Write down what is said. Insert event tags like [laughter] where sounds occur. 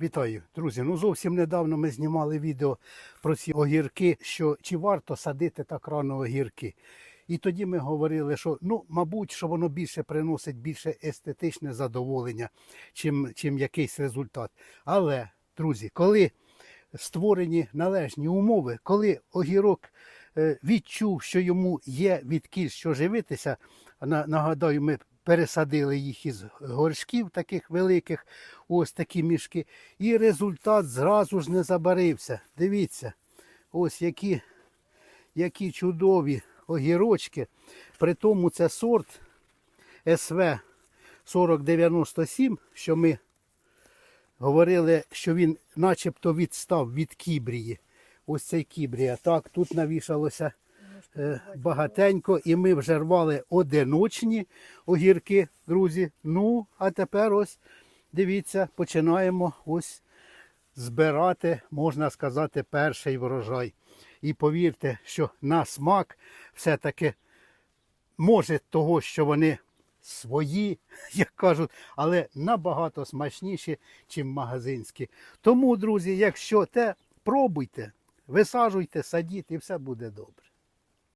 Вітаю, друзі. Ну зовсім недавно ми знімали відео про ці огірки, що чи варто садити так рано огірки. І тоді ми говорили, що ну, мабуть, що воно більше приносить більше естетичне задоволення, чим, чим якийсь результат. Але, друзі, коли створені належні умови, коли огірок е, відчув, що йому є відкіль що живитися, нагадаю, ми пересадили їх із горшків таких великих, ось такі мішки, і результат зразу ж не забарився. Дивіться, ось які, які чудові огірочки. При тому це сорт СВ 4097, що ми говорили, що він начебто відстав від кібрії. Ось цей кібрія. Так, тут навішалося багатенько, і ми вже рвали одиночні огірки, друзі. Ну, а тепер ось дивіться, починаємо ось збирати, можна сказати, перший врожай. І повірте, що на смак все-таки може того, що вони свої, [laughs] як кажуть, але набагато смачніші, ніж магазинські. Тому, друзі, якщо те, пробуйте, висаджуйте, садіть і все буде добре.